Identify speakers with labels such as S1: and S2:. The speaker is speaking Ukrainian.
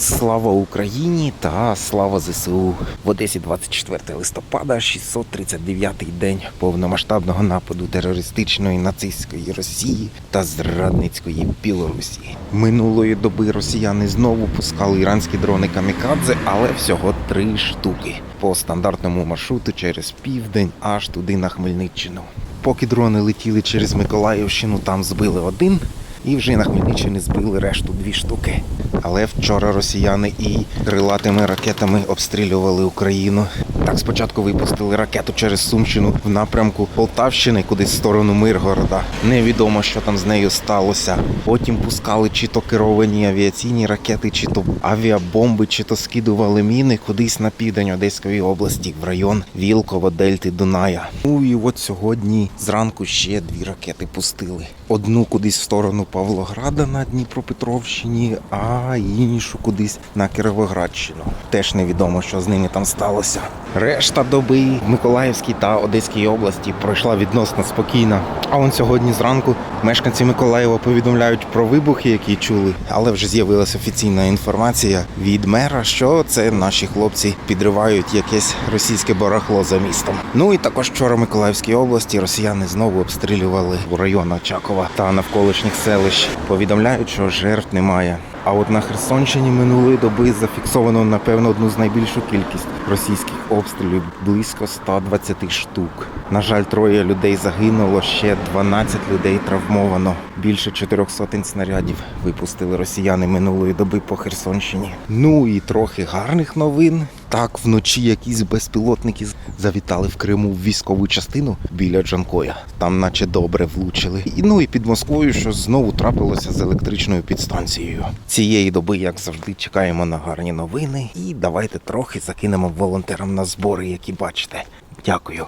S1: Слава Україні та слава ЗСУ в Одесі 24 листопада, 639-й день повномасштабного нападу терористичної нацистської Росії та зрадницької Білорусі. Минулої доби росіяни знову пускали іранські дрони камікадзе, але всього три штуки по стандартному маршруту через південь аж туди на Хмельниччину. Поки дрони летіли через Миколаївщину, там збили один. І вже на Хмельниччині збили решту дві штуки. Але вчора росіяни і крилатими ракетами обстрілювали Україну. Так спочатку випустили ракету через Сумщину в напрямку Полтавщини, кудись в сторону Миргорода. Невідомо, що там з нею сталося. Потім пускали чи то керовані авіаційні ракети, чи то авіабомби, чи то скидували міни кудись на південь Одеської області, в район Вілково, Дельти, Дуная. Ну і от сьогодні зранку ще дві ракети пустили. Одну кудись в сторону Павлограда на Дніпропетровщині, а іншу кудись на Кіровоградщину. Теж невідомо, що з ними там сталося. Решта доби в Миколаївській та Одеській області пройшла відносно спокійно. А он сьогодні зранку мешканці Миколаєва повідомляють про вибухи, які чули, але вже з'явилася офіційна інформація від мера, що це наші хлопці підривають якесь російське барахло за містом. Ну і також вчора Миколаївській області росіяни знову обстрілювали в район Очакова та навколишніх селищ. Повідомляють, що жертв немає. А от на Херсонщині минулої доби зафіксовано напевно одну з найбільшу кількість російських обстрілів близько 120 штук. На жаль, троє людей загинуло, ще 12 людей травмовано. Більше чотирьох сотень снарядів випустили росіяни минулої доби по Херсонщині. Ну і трохи гарних новин. Так, вночі якісь безпілотники завітали в Криму в військову частину біля Джанкоя. Там, наче добре влучили. І ну і під Москвою, що знову трапилося з електричною підстанцією. Цієї доби, як завжди, чекаємо на гарні новини. І давайте трохи закинемо волонтерам на збори, які бачите. Дякую.